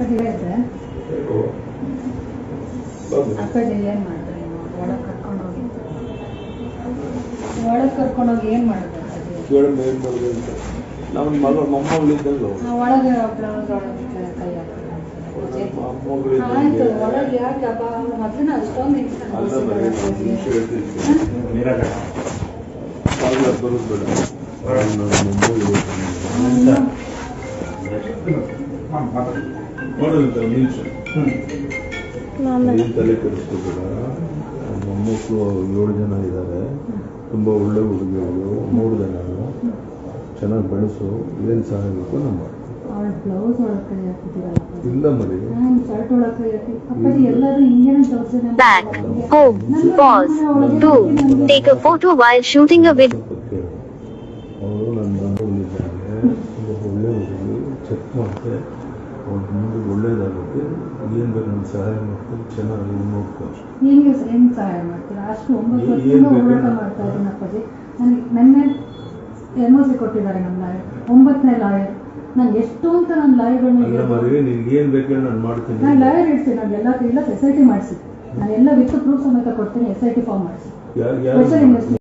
ಅಪ್ಪಾಜಿ ಹೇಳಿದ್ರೆ ಏನು ಕರ್ಕೊಂಡು ಹೋಗಿ ಕರ್ಕೊಂಡು ಹೋಗಿ ಏನು ಮಾಡಿದ್ರೆ ಏನು ನಮ್ಮ ಮಗಳು ಒಳಗೆ ಒಳಗೆ ಯಾಕಪ್ಪ ಮೊದಲಿನ ಅಷ್ಟೊಂದು ಬರೋದು ಬೇಡ ಮೊಮ್ಮಗಳು ಏನ್ ತಲೆ ಕೆಡಿಸ್ಕೋಬೇಡ ನಮ್ಮ ಮೊಮ್ಮಕ್ಕಳು ಏಳು ಜನ ಇದ್ದಾರೆ ತುಂಬ ಒಳ್ಳೆ ಹುಡುಗಿಗಳು ಮೂರು ಜನ ಚೆನ್ನಾಗಿ ಬೆಳೆಸು ಏನು ಸಹಾಯ ಬೇಕೋ ಕೈ ಹಾಕಿದ್ದೀರಲ್ಲ ಇಲ್ಲ ಮರಿ ನಾನು Back. Home. Pause. 2. Take a photo while shooting a video. ಸ್ವಲ್ಪ ಕೇಳು ಅವರು ನನ್ನ ಒಳ್ಳೆ ಹುಡುಗಿ ಚೆಕ್ ಮಾಡಿದೆ ಅವ್ರ ಮುಂದೆ ಒಳ್ಳೇದಾಗುತ್ತೆ. ಏನು ಬೇಕು ನಮ್ಗೆ ಸಹಾಯ ಮಾಡ್ತೀವಿ ಚೆನ್ನಾಗಿ ನೋಡ್ಕೊ ನಿಮಗೆ ಏನು ಸಹಾಯ ಮಾಡ್ತೀರಾ? ಅಷ್ಟು ಒಂಬತ್ತು ವರ್ಷದಿಂದ? ಹೋರಾಟ ಮಾಡ್ತಾ ಇದ್ದೀನಿ ಅಪ್ಪಾಜಿ. ನನಗೆ ನೆನ್ನೆ ಎನ್ ಓ ಸಿ ಕೊಟ್ಟಿದ್ದಾರೆ ನಮ್ಮ ಲಾಯರ್. ಒಂಬತ್ತನೇ ಲಾಯರ್. ನಾನು ಎಷ್ಟು ಅಂತ ನನ್ನ ಲಾಯರ್ಗಳನ್ನ ಮರಿ ನಿನ್ಗೆ ಏನು ಬೇಕು ನಾನು ಮಾಡ್ತೀನಿ. ನಾನು ಲಾಯರ್ ಇಡ್ತೀನಿ ನಾನು ಎಲ್ಲ ಎಲ್ಲ ಎಸ್ ಐ ಟಿ ಮಾಡಿಸಿ. ನಾನು ಎಲ್ಲ ವಿತ್ ಪ್ರೂಫ್ ಸಮೇತ ಕೊಡ್ತೀನಿ ಎಸ್ ಐ ಟಿ ಫಾರ್ಮ್ ಮಾಡಿಸಿ. Special investigation